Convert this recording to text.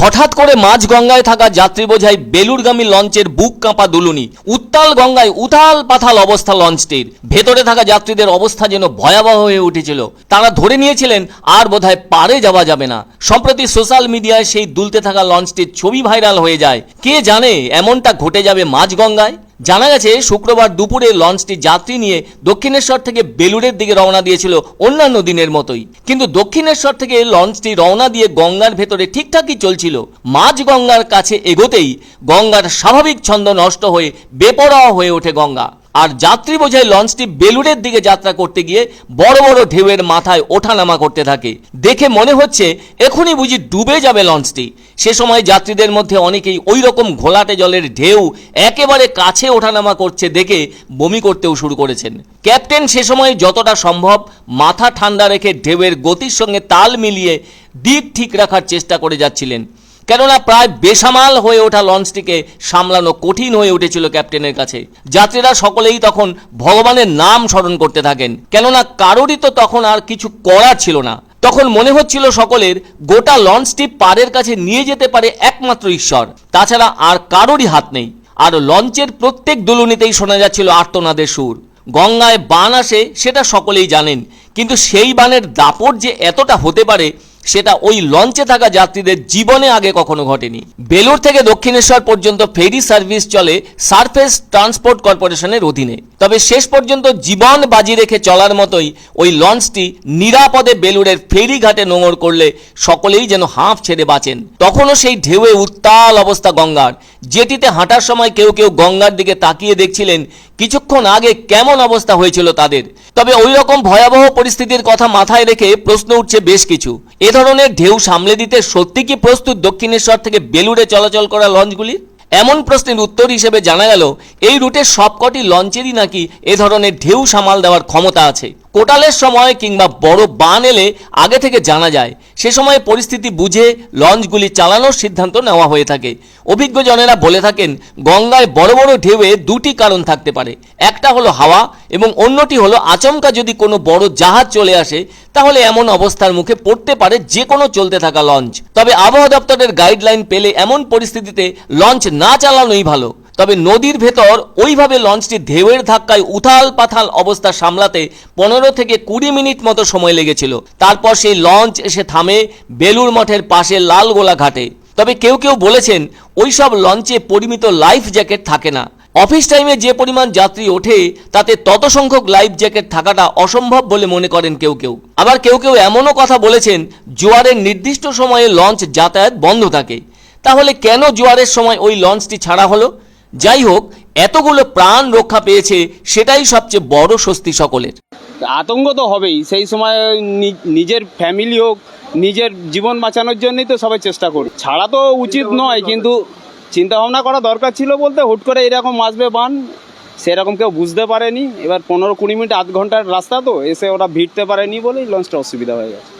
হঠাৎ করে মাঝ গঙ্গায় থাকা যাত্রী বোঝাই বেলুরগামী লঞ্চের বুক কাঁপা দুলুনি। উত্তাল গঙ্গায় উথাল পাথাল অবস্থা লঞ্চটির। ভেতরে থাকা যাত্রীদের অবস্থা যেন ভয়াবহ হয়ে উঠেছিল। তারা ধরে নিয়েছিলেন, আর বোধহয় পারে যাওয়া যাবে না। সম্প্রতি সোশ্যাল মিডিয়ায় সেই দুলতে থাকা লঞ্চটির ছবি ভাইরাল হয়ে যায়। কে জানে এমনটা ঘটে যাবে মাঝ গঙ্গায় জানা গেছে, শুক্রবার দুপুরে লঞ্চটি যাত্রী নিয়ে দক্ষিণেশ্বর থেকে বেলুড়ের দিকে রওনা দিয়েছিল অন্যান্য দিনের মতোই। কিন্তু দক্ষিণেশ্বর থেকে লঞ্চটি রওনা দিয়ে গঙ্গার ভেতরে ঠিকঠাকই চলছিল। মাঝ গঙ্গার কাছে এগোতেই গঙ্গার স্বাভাবিক ছন্দ নষ্ট হয়ে বেপরোয়া হয়ে ওঠে গঙ্গা। আর যাত্রী বোঝাই লঞ্চটি বেলুড়ের দিকে যাত্রা করতে গিয়ে বড় বড় ঢেউয়ের মাথায় ওঠানামা করতে থাকে। দেখে মনে হচ্ছে এখনই বুঝি ডুবে যাবে লঞ্চটি। সে সময় যাত্রীদের মধ্যে অনেকেই ওই রকম ঘোলাটে জলের ঢেউ একেবারে কাছে ওঠানামা করছে দেখে বমি করতেও শুরু করেছেন। ক্যাপ্টেন সে সময় যতটা সম্ভব মাথা ঠান্ডা রেখে ঢেউয়ের গতির সঙ্গে তাল মিলিয়ে দিক ঠিক রাখার চেষ্টা করে যাচ্ছিলেন। কেননা প্রায় বেসামাল হয়ে ওঠা লঞ্চটিকে সামলানো কঠিন হয়ে উঠেছিল ক্যাপ্টেনের কাছে। যাত্রীরা সকলেই তখন ভগবানের নাম স্মরণ করতে থাকেন। কেননা কারোরই তো তখন আর কিছু করার ছিল না। তখন মনে হচ্ছিল সকলের গোটা লঞ্চটি পারের কাছে নিয়ে যেতে পারে একমাত্র ঈশ্বর। তাছাড়া আর কারোরই হাত নেই। আর লঞ্চের প্রত্যেক দুলুনিতেই শোনা যাচ্ছিল আর্তনাদের সুর। গঙ্গায় বান আসে, সেটা সকলেই জানেন। কিন্তু সেই বানের দাপট যে এতটা হতে পারে সেটা ওই লঞ্চে থাকা যাত্রীদের জীবনে আগে কখনো ঘটেনি। বেলুর থেকে দক্ষিণেশ্বর পর্যন্ত ফেরি সার্ভিস চলে সারফেস ট্রান্সপোর্ট কর্পোরেশনের অধীনে। তবে শেষ পর্যন্ত জীবন বাজি রেখে চলার মতোই ওই লঞ্চটি নিরাপদে বেলুরের ফেরি ঘাটে নোঙর করলে সকলেই যেন হাঁফ ছেড়ে বাঁচেন। তখনও সেই ঢেউয়ে উত্তাল অবস্থা গঙ্গার। যেটিতে হাঁটার সময় কেউ কেউ গঙ্গার দিকে তাকিয়ে দেখছিলেন কিছুক্ষণ আগে কেমন অবস্থা হয়েছিল তাদের? তবে ওই রকম ভয়াবহ পরিস্থিতির কথা মাথায় রেখে প্রশ্ন উঠছে বেশ কিছু। এ ধরনের ঢেউ সামলে দিতে সত্যি কি প্রস্তুত দক্ষিণেশ্বর থেকে বেলুড়ে চলাচল করা লঞ্চগুলি? এমন প্রশ্নের উত্তর হিসেবে জানা গেল, এই রুটের সবকটি লঞ্চেরই নাকি এ ধরনের ঢেউ সামাল দেওয়ার ক্ষমতা আছে। কোটালের সময় কিংবা বড় বান এলে আগে থেকে জানা যায়। সে সময় পরিস্থিতি বুঝে লঞ্চগুলি চালানোর সিদ্ধান্ত নেওয়া হয়ে থাকে। অভিজ্ঞজনেরা বলে থাকেন, গঙ্গায় বড় বড় ঢেউয়ে দুটি কারণ থাকতে পারে। একটা হলো হাওয়া এবং অন্যটি হলো আচমকা যদি কোনো বড় জাহাজ চলে আসে, তাহলে এমন অবস্থার মুখে পড়তে পারে যে কোনো চলতে থাকা লঞ্চ। তবে আবহাওয়া দপ্তরের গাইডলাইন পেলে এমন পরিস্থিতিতে লঞ্চ না চালানোই ভালো। তবে নদীর ভেতর ওইভাবে লঞ্চটি ঢেউয়ের ধাক্কায় উথাল পাথাল অবস্থা সামলাতে পনেরো থেকে কুড়ি মিনিট মতো সময় লেগেছিল। তারপর সেই লঞ্চ এসে থামে বেলুর মঠের পাশে লালগোলা ঘাটে। তবে কেউ কেউ বলেছেন, ওইসব লঞ্চে পরিমিত লাইফ জ্যাকেট থাকে না। অফিস টাইমে যে পরিমাণ যাত্রী ওঠে, তাতে তত সংখ্যক লাইফ জ্যাকেট থাকাটা অসম্ভব বলে মনে করেন কেউ কেউ। আবার কেউ কেউ এমনও কথা বলেছেন, জোয়ারের নির্দিষ্ট সময়ে লঞ্চ যাতায়াত বন্ধ থাকে। তাহলে কেন জোয়ারের সময় ওই লঞ্চটি ছাড়া হলো? যাই হোক এতগুলো প্রাণ রক্ষা পেয়েছে, সেটাই সবচেয়ে বড় স্বস্তি সকলের। আতঙ্ক তো হবেই। সেই সময় নিজের ফ্যামিলি হোক, নিজের জীবন বাঁচানোর জন্যই তো সবাই চেষ্টা করি ছাড়া তো উচিত নয়, কিন্তু চিন্তা ভাবনা করা দরকার ছিল বলতে হুট করে এরকম আসবে বান, সেরকম কেউ বুঝতে পারেনি। এবার পনেরো কুড়ি মিনিট, আধ ঘণ্টার রাস্তা তো, এসে ওরা ভিড়তে পারেনি বলেই লঞ্চটা অসুবিধা হয়ে গেছে।